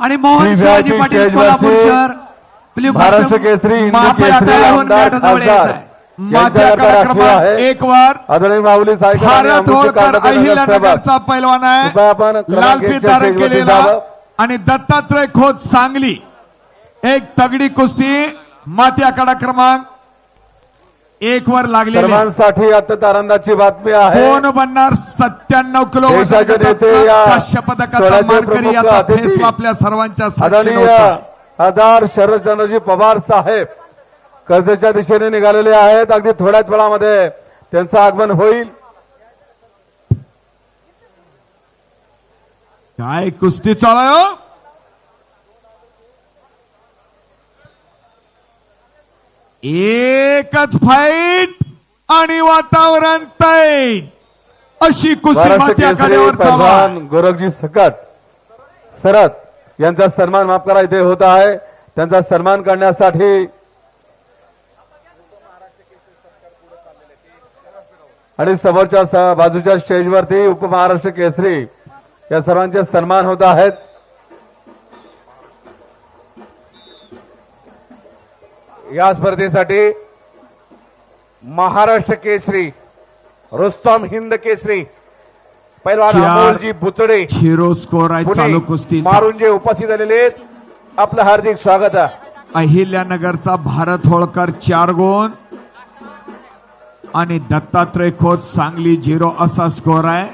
आणि मोहन शिवाजी पाटील कोल्हापूर शहर महाराष्ट्र. केसरी. एक वर आदरणीय माऊली साहेब भारत होळकर अहिल्यानगरचा पैलवान आहे क्रमांक लाल एकच्या धारण केलेला. आणि दत्तात्रय खोत सांगली एक तगडी कुस्ती माती आकडा क्रमांक एक वर लागलेली सर्वांसाठी आता तारंदाची बातमी आहे. कोण बनणार? सत्त्याण्णव किलो पदकाचा मानकरी अतिथी. फैसला आपल्या सर्वांच्या. आधार शरदचंद्रजी पवार साहेब कर्जच्या दिशेने निघालेले आहेत. अगदी थोड्याच वेळामध्ये त्यांचं आगमन होईल. काय कुस्ती चालू आहे हो? एकच फाईट आणि वातावरण तैट अशी कुस्ती महाराष्ट्र माती केसरी आखाड्यावर चालू आहे. पैलवान गोरखजी सकट सरत यांचा सन्मान माफ करा इथे होत आहे. त्यांचा सन्मान करण्यासाठी आणि समोरच्या बाजूच्या स्टेजवरती उपमहाराष्ट्र केसरी या सर्वांचे सन्मान होत आहेत. या स्पर्धेसाठी महाराष्ट्र केसरी रुस्तम हिंद केसरी. अमोलजी बुचडे झिरो स्कोर आहे चालू कुस्ती मारून जे उपस्थित झालेले आहेत. आपलं हार्दिक स्वागत आहे. अहिल्यानगरचा भारत होळकर चार गुण. आणि दत्तात्रय खोत सांगली झिरो असा स्कोर आहे.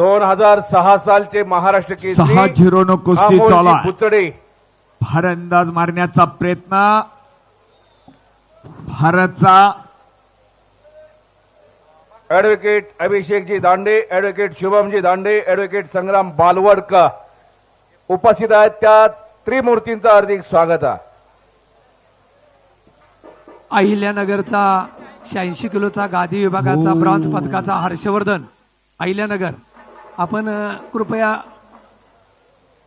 दोन हजार सहा सालचे महाराष्ट्र सहा केसरी झिरो न कुस्ती चालू अमोलजी आहे. बुचडे फलंदाज मारण्याचा प्रयत्न भारतचा ऍडव्होकेट अभिषेकजी दांडे ऍडव्होकेट शुभमजी दांडे ऍडव्होकेट संग्राम बालवडकर उपस्थित आहेत. त्या त्रिमूर्तींचं हार्दिक स्वागत आहे. अहिल्यानगरचा शहाऐंशी किलोचा गादी विभागाचा ब्रॉन्झ पदकाचा हर्षवर्धन अहिल्यानगर. आपण कृपया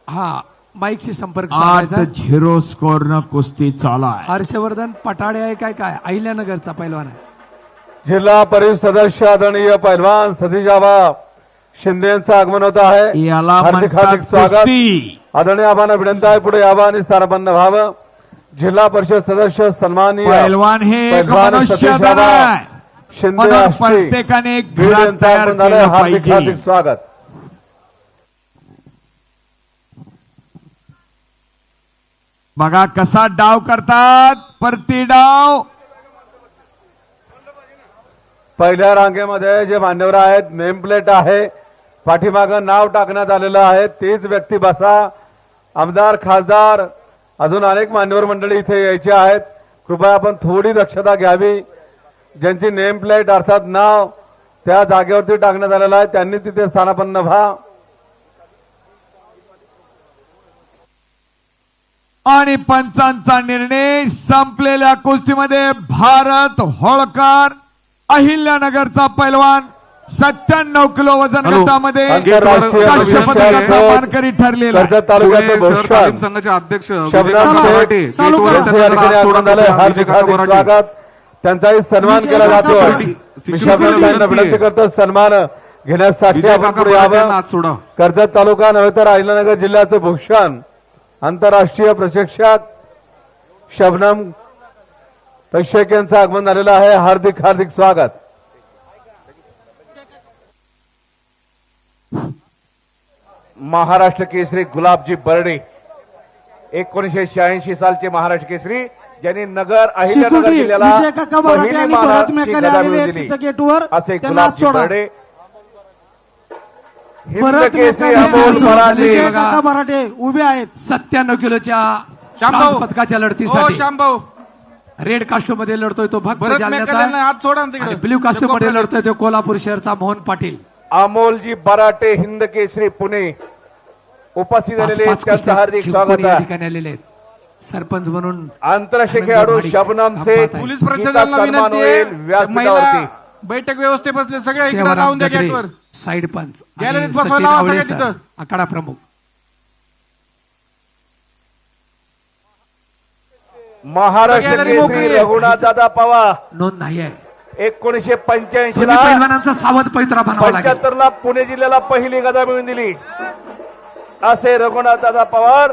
हा माईकशी संपर्क आठ साधायचा. झिरो स्कोर न कुस्ती चालू आहे हर्षवर्धन पटाडे आहे काय काय? अहिल्यानगरचा पैलवान आहे. जिल्हा परिषद सदस्य आदरणीय पैलवान सतीजाबा शिंदे यांचं आगमन होत आहे. याला हार्दिक म्हणतात हार्दिक स्वागत. कुस्ती. आदरणीय आबांना विनंती आहे पुढे यावं आणि स्थानपन्न व्हावं. जिल्हा परिषद सदस्य सन्माननीय पैलवान हे एक पैलवान सतीश आहे. शिंदे म्हणून आष्टी प्रत्येकाने एक बीड घरात यांचं तयार आगमन झालंय. केलं हार्दिक हार्दिक पाहिजे स्वागत. बघा कसा डाव करतात. परती डाव. पहिल्या रांगेमध्ये जे मान्यवर आहेत नेम प्लेट आहे. पाठीमागं नाव टाकण्यात आलेलं आहे. तीच व्यक्ती बसा. आमदार खासदार अजून अनेक मान्यवर मंडळी इथे यायची आहेत. कृपया आपण थोडी दक्षता घ्यावी. ज्यांची नेम प्लेट अर्थात नाव त्या जागेवरती टाकण्यात आलेलं आहे त्यांनी तिथे स्थानापन्न व्हा. आणि पंचांचा निर्णय संपलेल्या कुस्तीमध्ये भारत होळकर अहिल्यानगरचा पैलवान सत्त्याण्णव किलो वजन. गटामध्ये पदकाचा मानकरी ठरलेला संघाचे अध्यक्ष त्यांचाही सन्मान केला जातो. विनंती. करतो सन्मान घेण्यासाठी कर्जत तालुका नव्हे तर अहिल्यानगर जिल्ह्याचं भूषण. आंतरराष्ट्रीय प्रशिक्षक शबनम शेख यांचं आगमन झालेलं आहे. हार्दिक हार्दिक स्वागत. महाराष्ट्र केसरी गुलाबजी बर्डे एकोणीशे शहाऐंशी सालचे महाराष्ट्र केसरी ज्यांनी नगर अहिल्यानगर जिल्ह्याला पहिली आहेत दिली. असे गुलाबजी बर्डे आणि मराठे विजय काका मराठे उभे आहेत. सत्त्याण्णव किलोच्या शामभाऊ. ब्रॉन्झ पदकाच्या हो लढतीसाठी शामभाऊ रेड कास्टो मध्ये लढतोय तो भक्त भरत जालन्याचा मेकालेंना हात सोडा ना आणि तिकडे ब्ल्यू कास्टो मध्ये लढतोय तो कोल्हापूर शहरचा मोहन पाटील. अमोलजी बराटे हिंद केसरी पुणे. उपस्थित पाच- झालेले पाच त्यांचं कुस्त्या हार्दिक जिंकून स्वागत या आहे. ठिकाणी आलेले आहेत. सरपंच म्हणून आंतरराष्ट्रीय खेळाडू शबनम शेख आपण पोलीस प्रशासनाला सन्मान विनंती होईल आहे व्यासपीठावरती बैठक व्यवस्थेपासले सगळ्या इकडे सेवाराम राहून द्या गेटवर साईड पंच. गॅलरीत बसवायला लावा सगळ्या तिथं. आखाडा प्रमुख. महाराष्ट्र गॅलरी मोकळी केसरी आहे. रघुनाथ दादा पवार. नोंद नाही आहे. एकोणीसशे पंच्याऐंशी दोन्ही ला पैलवानांचा सावध पैत्रा बनावा लागेल. पंच्याहत्तर ला पुणे जिल्ह्याला पहिली गदा मिळवून दिली. असे रघुनाथ दादा पवार.